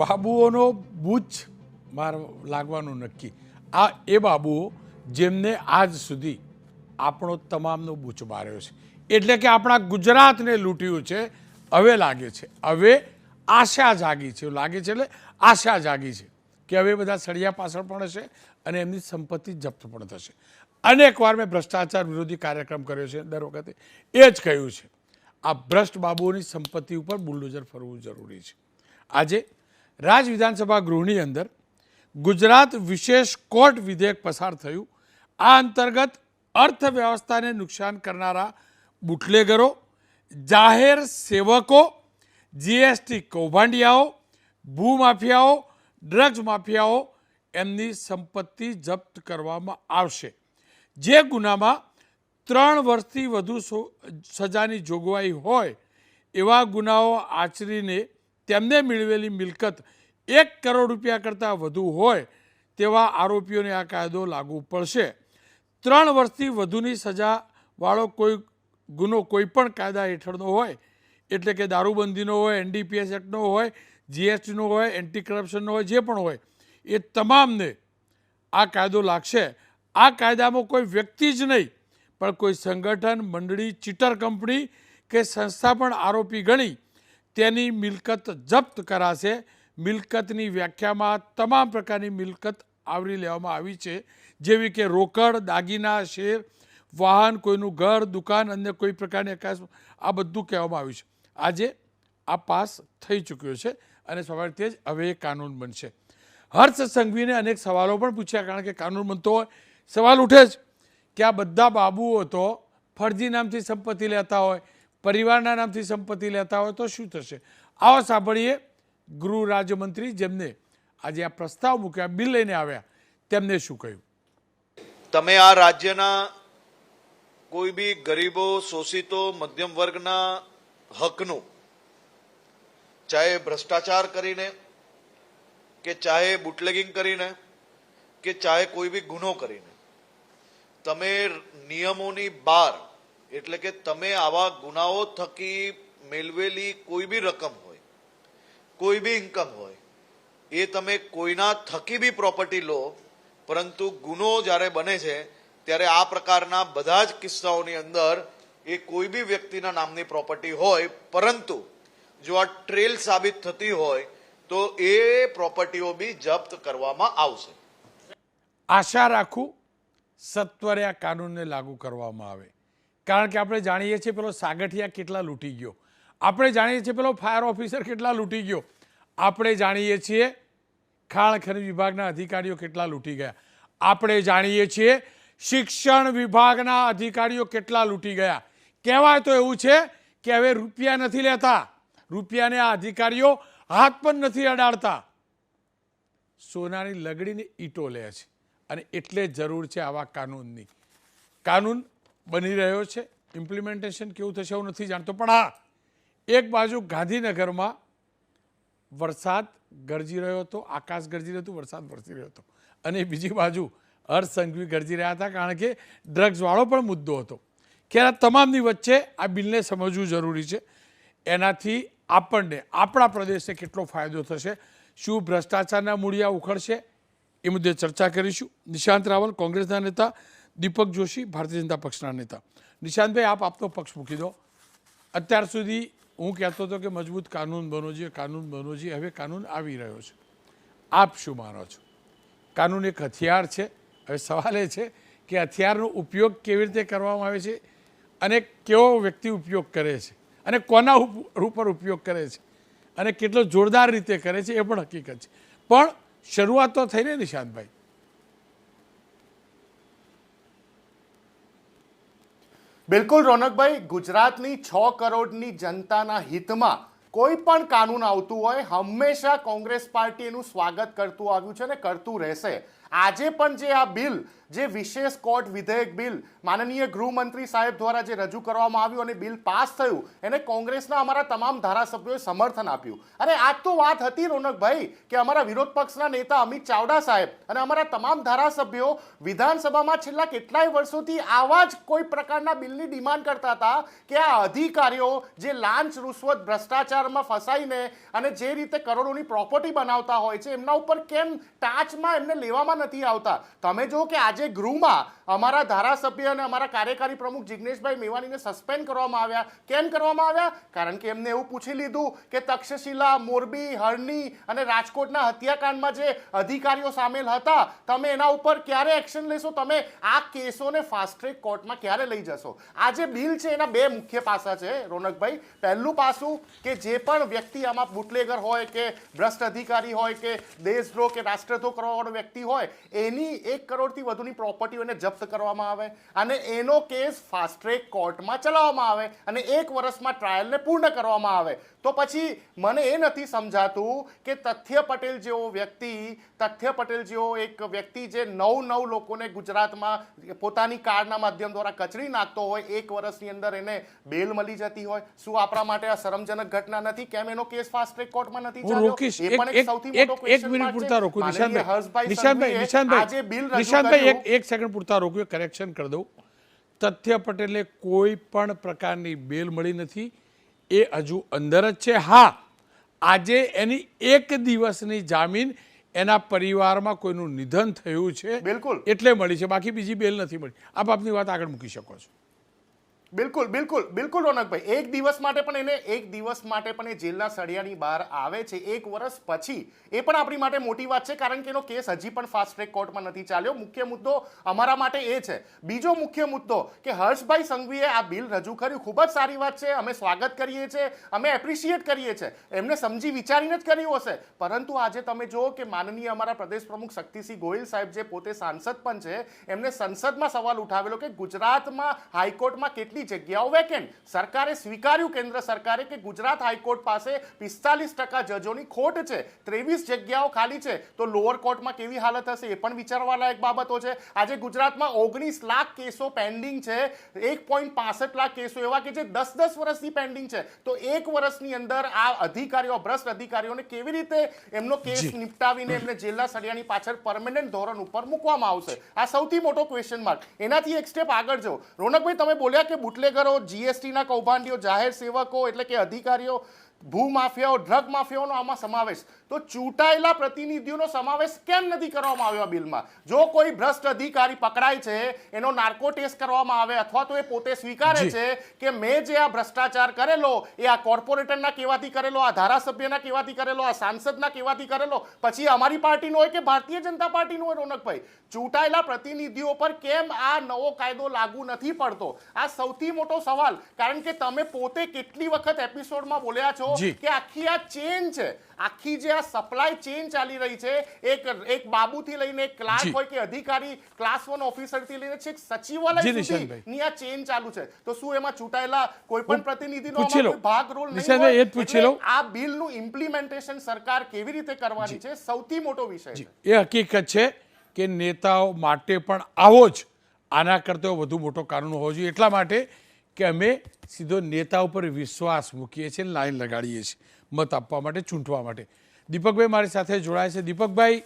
બાબુઓનો બૂચ માર લાગવાનું નક્કી. આ એ બાબુઓ જેમને આજ સુધી આપણો તમામનો બૂચ માર્યો છે. એટલે કે આપણા ગુજરાતને લૂંટ્યું છે, હવે લાગે છે. હવે આશા જાગી છે. લાગે છે એટલે આશા જાગી છે કે હવે બધા સળિયા પાછળ પણ હશે અને એમની સંપત્તિ જપ્ત પણ થશે. અનેકવાર મેં ભ્રષ્ટાચાર વિરોધી કાર્યક્રમ કર્યો છે દર વખતે, એ જ કહ્યું છે. આ ભ્રષ્ટ બાબુઓની સંપત્તિ ઉપર બુલડોઝર ફરવું જરૂરી છે. આજે રાજ વિધાનસભા ગૃહની અંદર ગુજરાત વિશેષ કોર્ટ વિધેયક પસાર થયું. આ અંતર્ગત અર્થવ્યવસ્થાને નુકસાન કરનારા બુટલેગરો, જાહેર સેવકો, જીએસટી કૌભાંડિયાઓ, ભૂમાફિયાઓ, ડ્રગ્સ માફિયાઓ એમની સંપત્તિ જપ્ત કરવામાં આવશે. જે ગુનામાં ત્રણ વર્ષથી વધુ સજાની જોગવાઈ હોય એવા ગુનાઓ આચરીને તેમને મેળવેલી મિલકત એક કરોડ રૂપિયા કરતાં વધુ હોય તેવા આરોપીઓને આ કાયદો લાગુ પડશે. ત્રણ વર્ષથી વધુની સજાવાળો કોઈ ગુનો કોઈ પણ કાયદા હેઠળનો હોય, એટલે કે દારૂબંધીનો હોય, એનડીપીએસ એક્ટનો હોય, જીએસટીનો હોય એન્ટી કરપ્શનનો હોય, જે પણ હોય, એ તમામને આ કાયદો લાગશે. આ કાયદામાં કોઈ વ્યક્તિ જ નહીં, પણ કોઈ સંગઠન, મંડળી, ચીટર કંપની કે સંસ્થા પણ આરોપી ગણી તેની મિલકત જપ્ત કરાશે. મિલકતની વ્યાખ્યામાં તમામ પ્રકારની મિલકત આવરી લેવામાં આવી છે. જેવી કે રોકડ, દાગીના, શેર, વાહન, કોઈનું ઘર, દુકાન, અન્ય કોઈ પ્રકારની અકાશ આ બધું કહેવામાં આવ્યું છે. આજે આ પાસ થઈ ચૂક્યો છે અને સ્વાભાવિક જ હવે એ કાનૂન બનશે. હર્ષ સંઘવીને અનેક સવાલો પણ પૂછ્યા કારણ કે કાનૂન બનતો હોય. સવાલ ઉઠે જ કે આ બધા બાબુઓ તો ફરજી નામથી સંપત્તિ લેતા હોય. પરિવારના નામથી સંપત્તિ લેતા હોય તો શું થશે? આવો સાંભળીએ ગૃહ રાજ્યમંત્રી જેમને આજે આ પ્રસ્તાવ મૂક્યા બિલ લઈને આવ્યા. તેમને શું કહ્યું? તમે આ રાજ્યના કોઈ બી ગરીબો, શોષિતો, મધ્યમ વર્ગના હકનું, ચાહે ભ્રષ્ટાચાર કરીને, કે ચાહે બુટલેગિંગ કરીને, કે ચાહે કોઈ બી ગુનો કરીને, તમે નિયમોની બહાર એટલે કે તમે આવા ગુનાઓ થકી મેળવેલી કોઈ બી રકમ હોય, કોઈ બી ઇન્કમ હોય, એ તમે કોઈના થકી બી પ્રોપર્ટી લો, પરંતુ ગુનો જ્યારે બને છે, ત્યારે આ પ્રકારના બધા જ કિસ્સાઓની અંદર એ કોઈ બી વ્યક્તિના નામની પ્રોપર્ટી હોય, પરંતુ જો આ ટ્રેલ સાબિત થતી હોય, તો એ પ્રોપર્ટીઓ બી જપ્ત કરવામાં આવશે. આશા રાખું, સત્વરે આ કાનૂનને લાગુ કરવામાં આવે. કારણ કે આપણે જાણીએ છીએ પેલો સાગઠિયા કેટલા લૂંટી ગયો. આપણે જાણીએ છીએ પેલો ફાયર ઓફિસર કેટલા લૂંટી ગયો. આપણે જાણીએ છીએ ખાણ ખનિજ વિભાગના અધિકારીઓ કેટલા લૂંટી ગયા. આપણે જાણીએ છીએ શિક્ષણ વિભાગના અધિકારીઓ કેટલા લૂંટી ગયા. કહેવાય તો એવું છે કે હવે રૂપિયા નથી લેતા. રૂપિયાને આ અધિકારીઓ હાથ પણ નથી અડાડતા. સોનાની લગડીને ઈંટો લે છે. અને એટલે જરૂર છે આવા કાનૂનની. કાનૂન બની રહ્યો છે. ઇમ્પ્લિમેન્ટેશન કેવું થશે એવું નથી જાણતો. પણ હા, એક બાજુ ગાંધીનગરમાં વરસાદ ગરજી રહ્યો હતો, આકાશ ગરજી રહ્યું હતું, વરસાદ વરસી રહ્યો હતો. અને બીજી બાજુ હર્ષ ગરજી રહ્યા હતા, કારણ કે ડ્રગ્સવાળો પણ મુદ્દો હતો. કે આ તમામની વચ્ચે આ બિલને સમજવું જરૂરી છે. એનાથી આપણને, આપણા પ્રદેશને કેટલો ફાયદો થશે, શું ભ્રષ્ટાચારના મૂળિયા ઉખડશે, એ મુદ્દે ચર્ચા કરીશું. નિશાંત રાવલ, કોંગ્રેસના નેતા દીપક જોશી, ભારતીય જનતા પક્ષના નેતા. નિશાંતભાઈ, આપ આપનો પક્ષ મૂકી દો. અત્યાર સુધી હું કહેતો હતો કે મજબૂત કાનૂન બનવો જોઈએ કાનૂન બનવો જોઈએ હવે કાનૂન આવી રહ્યો છે. આપ શું માનો છો? કાનૂન એક હથિયાર છે. હવે સવાલ એ છે કે હથિયારનો ઉપયોગ કેવી રીતે કરવામાં આવે છે અને કેવો વ્યક્તિ ઉપયોગ કરે છે અને કોના ઉપર ઉપયોગ કરે છે અને કેટલો જોરદાર રીતે કરે છે એ પણ હકીકત છે. પણ શરૂઆત તો થઈને નિશાંતભાઈ. બિલકુલ રોનકભાઈ, ગુજરાતની છ કરોડની જનતાના હિતમાં કોઈ પણ કાનૂન આવતું હોય, હંમેશા કોંગ્રેસ પાર્ટી એનું સ્વાગત કરતું આવ્યું છે ને કરતું રહેશે. આજે પણ જે આ બિલ જે વિશેષ કોર્ટ વિધેયક બિલ માનનીય ગૃહમંત્રી સાહેબ દ્વારા જે રજૂ કરવામાં આવ્યું અને બિલ પાસ થયું, એને કોંગ્રેસના અમારા તમામ ધારાસભ્યોએ સમર્થન આપ્યું. અને આજ તો વાત હતી રોનકભાઈ, કે અમારા વિરોધ પક્ષના નેતા અમિત ચાવડા સાહેબ અને અમારા તમામ ધારાસભ્યો વિધાનસભામાં છેલ્લા કેટલાય વર્ષોથી આવા જ કોઈ પ્રકારના બિલની ડિમાન્ડ કરતા હતા કે આ અધિકારીઓ જે લાંચ, રૂશ્વત, ભ્રષ્ટાચારમાં ફસાઈને અને જે રીતે કરોડોની પ્રોપર્ટી બનાવતા હોય છે, એમના ઉપર કેમ ટાચમાં એમને લેવામાં નથી આવતા? તમે જો કે આજે ગૃહમાં અમારા ધારાસભ્ય અને અમારા કાર્યકારી પ્રમુખ જિગ્નેશભાઈ મેવાણીને સસ્પેન્ડ કરવામાં આવ્યા. કેમ કરવામાં આવ્યા? કારણ કે એમને એવું પૂછી લીધું કે તક્ષશિલા, મોરબી, હરણી અને રાજકોટના હત્યાકાંડમાં જે અધિકારીઓ સામેલ હતા, તમે એના ઉપર ક્યારે એક્શન લેશો? તમે આ કેસોને ફાસ્ટ ટ્રેક કોર્ટમાં ક્યારે લઈ જશો? આ જે બિલ છે, એના બે મુખ્ય પાસા છે, રોનકભાઈ. પહેલું પાસું કે જે પણ વ્યક્તિ આમાં બુટલેગર હોય કે ભ્રષ્ટ અધિકારી હોય કે દેશદ્રોહ કે રાષ્ટ્રદ્રોહ કરવાવાળો વ્યક્તિ હોય, એની એક કરોડથી વધુની પ્રોપર્ટીઓ એને જપ્ત કરવામાં આવે અને એનો કેસ ફાસ્ટ ટ્રેક કોર્ટમાં ચલાવવામાં આવે અને એક વર્ષમાં ટ્રાયલને પૂર્ણ કરવામાં આવે તો પછી મને એ નથી સમજાતું કે તથ્ય પટેલ જેવો વ્યક્તિ તથ્ય પટેલ જેવો એક વ્યક્તિ જે નવ નવ લોકોને ગુજરાતમાં પોતાની કારના માધ્યમ દ્વારા કચડી નાખતો હોય એક વર્ષની અંદર એને બેલ મળી જતી હોય શું આપણા માટે આ શરમજનક ઘટના નથી કેમ એનો કેસ ફાસ્ટ ટ્રેક કોર્ટમાં નથી ચાલ્યો? રોકીશ એ પણ એક સૌથી મોટો ક્વેશ્ચન માર્ક છે. નિશાંતભાઈ નિશાંતભાઈ આજે બિલ નિશાંતભાઈ રજૂ એક. એક સેકન્ડ પૂરતા રોક્યું કરેક્શન કરી દઉં. તથ્ય પટેલે કોઈ પણ પ્રકારની બેલ મળી નથી. એ હજુ અંદર જ છે. હા આજે એની એક દિવસની જામીન એના પરિવારમાં કોઈનું નિધન થયું છે બિલકુલ. એટલે મળી છે. બાકી બીજી બેલ નથી મળી. આપ આપની વાત આગળ મૂકી શકો છો. બિલકુલ બિલકુલ બિલકુલ રોનકભાઈ એક દિવસ માટે પણ એને, એક દિવસ માટે પણ એ જેલના સળિયાની બહાર આવે છે. એક વર્ષ પછી એ પણ આપણી માટે મોટી વાત છે, કારણ કે એનો કેસ હજી પણ ફાસ્ટ ટ્રેક કોર્ટમાં નથી ચાલ્યો. મુખ્ય મુદ્દો અમારા માટે એ છે. બીજો મુખ્ય મુદ્દો કે હર્ષભાઈ સંઘવીએ આ બિલ રજૂ કર્યું. ખૂબ જ સારી વાત છે. અમે સ્વાગત કરીએ છીએ. અમે એપ્રિશિએટ કરીએ છીએ. એમને સમજી વિચારીને જ કર્યું હશે. પરંતુ આજે તમે જુઓ કે માનનીય અમારા પ્રદેશ પ્રમુખ શક્તિસિંહ ગોહિલ સાહેબ જે પોતે સાંસદ પણ છે, એમને સંસદમાં સવાલ ઉઠાવેલો કે ગુજરાતમાં હાઈકોર્ટમાં કેટલી જગ્યાઓ વેકેન્ટ. સરકારે સ્વીકાર્યું કેન્દ્ર સરકારે કે ગુજરાત હાઈકોર્ટ પાસે પિસ્તાલીસ ટકા જજોની ખોટ છે. ત્રેવીસ જગ્યાઓ ખાલી છે. તો લોઅર કોર્ટમાં કેવી હાલત હશે એ પણ વિચારવાલાયક બાબતો છે. આજે ગુજરાતમાં ઓગણીસ લાખ કેસો પેન્ડિંગ છે. એક પોઈન્ટ પાસઠ લાખ કેસો એવા કે જે દસ દસ વર્ષથી પેન્ડિંગ છે. તો એક વર્ષની અંદર આ અધિકારીઓ ભ્રષ્ટ અધિકારીઓને કેવી રીતે એમનો કેસ નિપટાવીને એમને જેલના સળિયાની પાછળ પરમેનન્ટ ધોરણ ઉપર મૂકવામાં આવશે? આ સૌથી મોટો ક્વેશ્ચન માર્ક એનાથી એક સ્ટેપ આગળ જો. રોનકભાઈ તમે બોલ્યા કે બુટલેગરો જીએસટીના કૌભાંડીઓ જાહેર સેવકો એટલે કે અધિકારીઓ ભૂ માફિયાઓ ડ્રગ માફિયાઓનો આમાં સમાવેશ. તો ચૂંટાયેલા પ્રતિનિધિઓનો સમાવેશ કેમ નથી કરવામાં આવ્યો આ બિલમાં? જો કોઈ ભ્રષ્ટ અધિકારી પકડાય છે એનો નાર્કો ટેસ્ટ કરવામાં આવે અથવા તો એ પોતે સ્વીકારે છે કે મેં જે આ ભ્રષ્ટાચાર કરેલો એ આ કોર્પોરેટરના કહેવાથી કરેલો આ ધારાસભ્યના કહેવાથી કરેલો આ સાંસદના કહેવાથી કરેલો પછી અમારી પાર્ટીનો હોય કે ભારતીય જનતા પાર્ટીનો હોય રોનકભાઈ ચૂંટાયેલા પ્રતિનિધિઓ પર કેમ આ નવો કાયદો લાગુ નથી પડતો? આ સૌથી મોટો સવાલ કારણ કે તમે પોતે કેટલી વખત એપિસોડમાં બોલ્યા છો કે આખી આ ચેન છે. આખી જે આ સપ્લાય ચેન ચાલી રહી છે એક એક બાબુથી લઈને એક ક્લાર્ક હોય કે અધિકારી ક્લાસ વન ઓફિસરથી લઈને છેક સચિવાલય જી, સુધી ની આ ચેન ચાલુ છે. તો શું એમાં ચૂંટાયેલા કોઈ પણ પ્રતિનિધિનો કોઈ ભાગ રોલ નહીં હોય? આ બિલનું ઇમ્પ્લિમેન્ટેશન સરકાર કેવી રીતે કરવાની છે? સૌથી મોટો વિષય છે. એ હકીકત છે કે નેતાઓ માટે પણ આવો જ આના કરતાં વધુ મોટો કારણ હોવો જોઈએ. એટલા માટે કે અમે સીધો નેતા ઉપર વિશ્વાસ મૂકીએ છીએ અને લાઈન લગાડીએ છીએ મત આપવા માટે, ચૂંટવા માટે. દીપકભાઈ મારી સાથે જોડાય છે. દીપકભાઈ,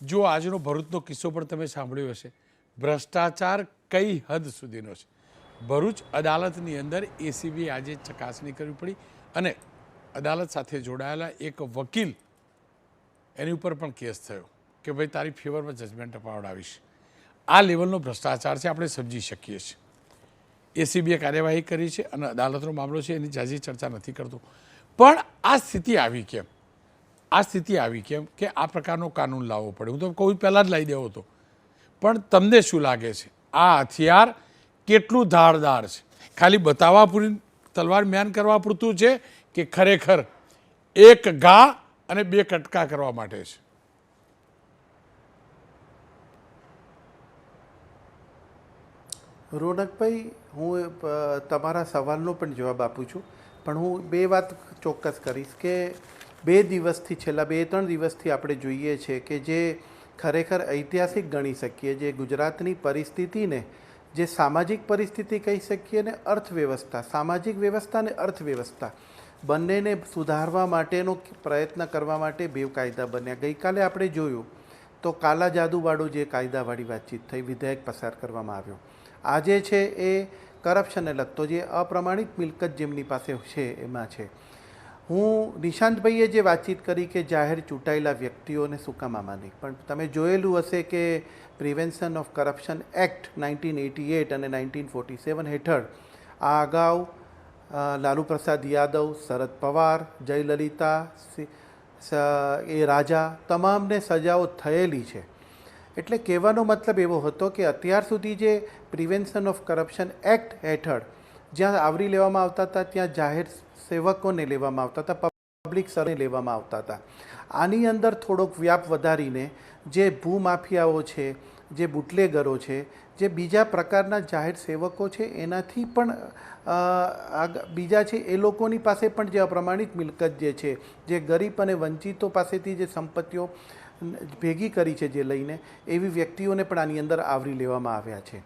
જો આજનો ભરૂચનો કિસ્સો પણ તમે સાંભળ્યો હશે. ભ્રષ્ટાચાર કઈ હદ સુધીનો છે? ભરૂચ અદાલતની અંદર એસીબી આજે ચકાસણી કરવી પડી અને અદાલત સાથે જોડાયેલા એક વકીલ એની ઉપર પણ કેસ થયો કે ભાઈ તારી ફેવરમાં જજમેન્ટ અપાવડાવીશ. આ લેવલનો ભ્રષ્ટાચાર છે, આપણે સમજી શકીએ છીએ. એસીબીએ કાર્યવાહી કરી છે અને અદાલતનો મામલો છે, એની જાજી ચર્ચા નથી કરતો. પણ આ સ્થિતિ આવી કેમ? આ સ્થિતિ આવી કેમ કે આ પ્રકારનો કાનૂન લાવવો પડે. હું તો કહું પહેલાં જ લાવી દેવો હતો. પણ તમને શું લાગે છે? આ હથિયાર કેટલું ધારદાર છે? ખાલી બતાવવા પૂરી તલવાર મ્યાન કરવા પૂરતું છે કે ખરેખર એક ઘા અને બે કટકા કરવા માટે છે? રોનકભાઈ, હું તમારા સવાલનો પણ જવાબ આપું છું. પણ હું બે વાત ચોક્કસ કરીશ કે બે દિવસથી, છેલ્લા બે ત્રણ દિવસથી આપણે જોઈએ છે કે જે ખરેખર ઐતિહાસિક ગણી શકીએ, જે ગુજરાતની પરિસ્થિતિને, જે સામાજિક પરિસ્થિતિ કહી શકીએ ને અર્થવ્યવસ્થા, સામાજિક વ્યવસ્થા ને અર્થવ્યવસ્થા, બંનેને સુધારવા માટેનો પ્રયત્ન કરવા માટે બે કાયદા બન્યા. ગઈકાલે આપણે જોયું તો કાલા જાદુવાળો જે કાયદાવાળી વાતચીત થઈ, વિધેયક પસાર કરવામાં આવ્યો. આજે છે એ કરપ્શનને લગતો જે અપ્રમાણિત મિલકત જેમની પાસે છે, એમાં છે. હું નિશાંતભાઈએ જે વાતચીત કરી કે જાહેર ચૂંટાયેલા વ્યક્તિઓને શું નહીં? પણ તમે જોયેલું હશે કે prevention of corruption act nineteen eighty eight અને નાઇન્ટીન ફોર્ટી સેવન હેઠળ આ અગાઉ લાલુ પ્રસાદ યાદવ, શરદ પવાર, જયલલિતા એ રાજા, તમામને સજાઓ થયેલી છે. એટલે કહેવાનો મતલબ એવો હતો કે અત્યાર સુધી જે પ્રિવેન્શન ઓફ કરપ્શન એક્ટ હેઠળ જ્યાં આવરી લેવામાં આવતા હતા, ત્યાં જાહેર સેવકોને લેવામાં આવતા હતા પબ્લિક સર્વે લેવામાં આવતા હતા. આની અંદર થોડોક વ્યાપ વધારીને જે ભૂમાફિયાઓ છે, જે બુટલેગરો છે, જે બીજા પ્રકારના જાહેર સેવકો છે, એનાથી પણ બીજા છે, એ લોકોની પાસે પણ જે અપ્રમાણિત મિલકત જે છે, જે ગરીબ અને વંચિતો પાસેથી જે સંપત્તિઓ ભેગી કરી છે જે લઈને એવી વ્યક્તિઓને પણ આની અંદર આવરી લેવામાં આવ્યા છે.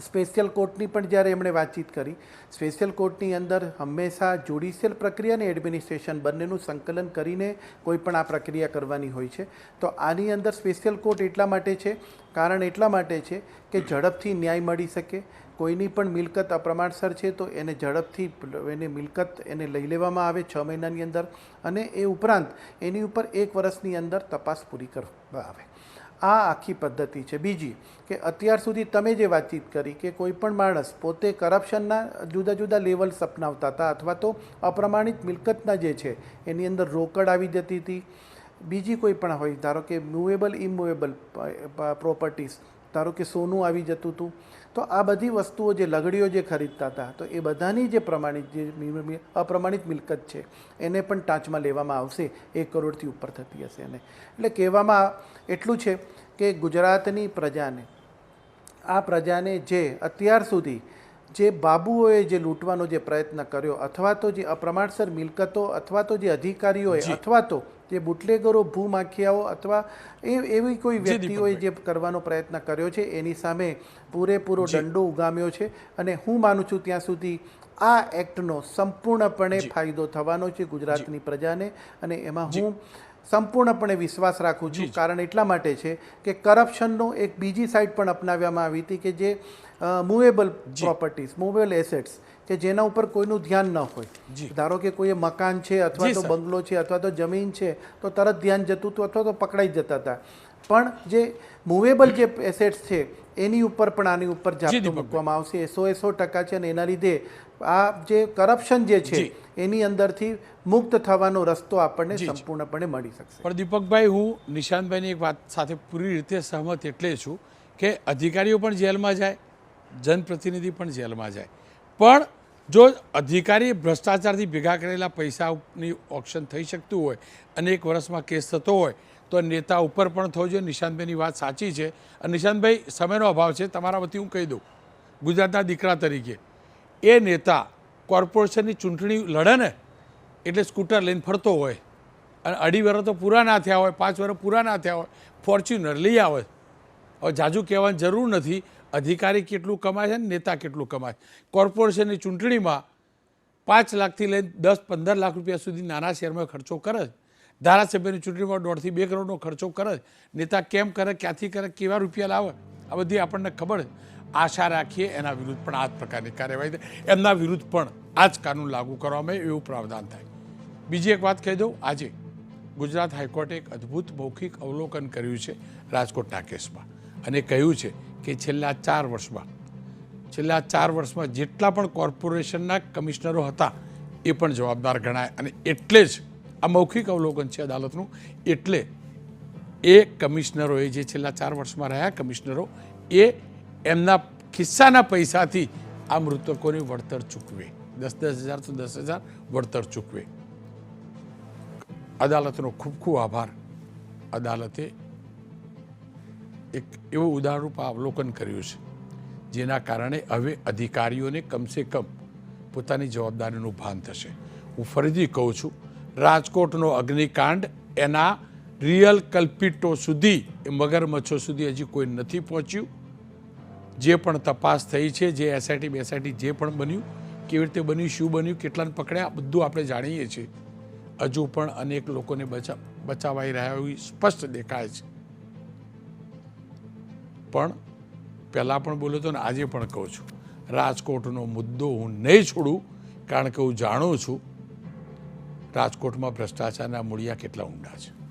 સ્પેશિયલ કોર્ટની પણ જ્યારે એમણે વાતચીત કરી, સ્પેશિયલ કોર્ટની અંદર હંમેશા જ્યુડિશિયલ પ્રક્રિયા અને એડમિનિસ્ટ્રેશન બંનેનું સંકલન કરીને કોઈ પણ આ પ્રક્રિયા કરવાની હોય છે. તો આની અંદર સ્પેશિયલ કોર્ટ એટલા માટે છે, કારણ એટલા માટે છે કે ઝડપથી ન્યાય મળી શકે કોઈની પણ મિલકત અપ્રમાણસર છે તો એને ઝડપથી એને મિલકત એને લઈ લેવામાં આવે છ મહિનાની અંદર અને એ ઉપરાંત એની ઉપર એક વર્ષની અંદર તપાસ પૂરી કરવામાં આવે. આ આખી પદ્ધતિ છે. બીજી કે અત્યાર સુધી તમે જે વાતચીત કરી કે કોઈ પણ માણસ પોતે કરપ્શનના જુદા જુદા લેવલ્સ અપનાવતા હતા અથવા તો અપ્રમાણિત મિલકતના જે છે એની અંદર રોકડ આવી જતી હતી. બીજી કોઈ પણ હોય, ધારો કે મૂવેબલ ઇમૂવેબલ પ્રોપર્ટીઝ ધારો કે સોનું આવી જતું હતું. તો આ બધી વસ્તુઓ જે લગડીઓ જે ખરીદતા હતા, તો એ બધાની જે પ્રમાણિત જે અપ્રમાણિત મિલકત છે, એને પણ ટાંચમાં લેવામાં આવશે, એક કરોડથી ઉપર થતી હશે એને. એટલે કહેવામાં એટલું છે કે ગુજરાતની પ્રજાને, આ પ્રજાને જે અત્યાર સુધી જે બાબુઓએ જે લૂંટવાનો જે પ્રયત્ન કર્યો અથવા તો જે અપ્રમાણસર મિલકતો અથવા તો જે અધિકારીઓએ અથવા તો જે બુટલેગરો ભૂમાખિયાઓ અથવા એ એવી કોઈ વ્યક્તિઓએ જે કરવાનો પ્રયત્ન કર્યો છે એની સામે પૂરેપૂરો દંડો ઉગામ્યો છે અને હું માનું છું ત્યાં સુધી આ એક્ટનો સંપૂર્ણપણે ફાયદો થવાનો છે ગુજરાતની પ્રજાને અને એમાં હું સંપૂર્ણપણે વિશ્વાસ રાખું છું. કારણ એટલા માટે છે કે કરપ્શનનો એક બીજી સાઈડ પણ અપનાવવામાં આવી હતી કે જે મૂવેબલ પ્રોપર્ટીઝ મૂવેબલ એસેટ્સ કે જેના ઉપર કોઈનું ધ્યાન ન હોય. ધારો કે કોઈ મકાન છે અથવા તો બંગલો છે અથવા તો જમીન છે તો તરત ધ્યાન જતું હતું અથવા તો પકડાઈ જતા હતા. પણ જે મૂવેબલ જે એસેટ્સ છે એની ઉપર પણ આની ઉપર જાપ્તો મૂકવામાં આવશે. સો એ સો ટકા છે અને એના લીધે આ જે કરપ્શન જે છે એની અંદરથી મુક્ત થવાનો રસ્તો આપણને. સંપૂર્ણપણે મળી શકશે. પણ દીપકભાઈ હું નિશાંતભાઈની એક વાત સાથે પૂરી રીતે સહમત એટલે છું કે અધિકારીઓ પણ જેલમાં જાય જનપ્રતિનિધિ પણ જેલમાં જાય. પણ જો અધિકારી ભ્રષ્ટાચારથી ભેગા કરેલા પૈસાની ઓપ્શન થઈ શકતું હોય અને એક વર્ષમાં કેસ થતો હોય તો નેતા ઉપર પણ થવો જોઈએ. નિશાંતભાઈની વાત સાચી છે. અને નિશાંતભાઈ સમયનો અભાવ છે. તમારા વતી હું કહી દઉં. ગુજરાતના દીકરા તરીકે. એ નેતા કોર્પોરેશનની ચૂંટણી લડે ને, એટલે સ્કૂટર લઈને ફરતો હોય. અને અઢી વર્ષ તો પૂરા ના થયા હોય, પાંચ વર્ષ પૂરા ના થયા હોય, ફોર્ચ્યુનર લઈ આવે. હવે જાજુ કહેવાની જરૂર નથી, અધિકારી કેટલું કમાય છે ને નેતા કેટલું કમાય કોર્પોરેશનની ચૂંટણીમાં પાંચ લાખથી લઈને દસ પંદર લાખ રૂપિયા સુધી નાના શહેરમાં ખર્ચો કરે ધારાસભ્યની ચૂંટણીમાં દોઢથી બે કરોડનો ખર્ચો કરે નેતા કેમ કરે, ક્યાંથી કરે, કેવા રૂપિયા લાવે, આ બધી આપણને ખબર છે. આશા રાખીએ એના વિરુદ્ધ પણ આ જ પ્રકારની કાર્યવાહી થાય. એમના વિરુદ્ધ પણ આ જ કાનૂન લાગુ કરવામાં આવે એવું પ્રાવધાન થાય. બીજી એક વાત કહી દઉં. આજે ગુજરાત હાઈકોર્ટે એક અદ્ભુત મૌખિક અવલોકન કર્યું છે રાજકોટના કેસમાં. અને કહ્યું છે કે છેલ્લા ચાર વર્ષમાં, છેલ્લા ચાર વર્ષમાં જેટલા પણ કોર્પોરેશનના કમિશનરો હતા, એ પણ જવાબદાર ગણાય. અને એટલે જ આ મૌખિક અવલોકન છે અદાલતનું. એટલે એ કમિશનરોએ જે છેલ્લા ચાર વર્ષમાં રહ્યા કમિશનરો, એ એમના ખિસ્સાના પૈસાથી આ મૃતકોને વળતર ચૂકવે. દસ દસ હજાર તો દસ હજાર વળતર ચૂકવે. અદાલતનો ખૂબ ખૂબ આભાર. અદાલતે એક એવું ઉદાહરણરૂપ અવલોકન કર્યું છે, જેના કારણે હવે અધિકારીઓને કમસે કમ પોતાની જવાબદારીનું ભાન થશે. હું ફરીથી કહું છું, રાજકોટનો અગ્નિકાંડ એના રિયલ કલ્પિટો સુધી મગરમચ્છો સુધી હજી કોઈ નથી પહોંચ્યું. જે પણ તપાસ થઈ છે, જે એસઆઈટી બેસઆઈટી જે પણ બન્યું, કેવી રીતે બન્યું, શું બન્યું, કેટલાને પકડ્યા, બધું આપણે જાણીએ છીએ. હજુ પણ અનેક લોકોને બચા, બચાવાઈ રહ્યા એવી સ્પષ્ટ દેખાય છે. પણ પહેલાં પણ બોલ્યો હતો ને આજે પણ કહું છું, રાજકોટનો મુદ્દો હું નહીં છોડું, કારણ કે હું જાણું છું, રાજકોટમાં ભ્રષ્ટાચારના મૂળિયા કેટલા ઊંડા છે.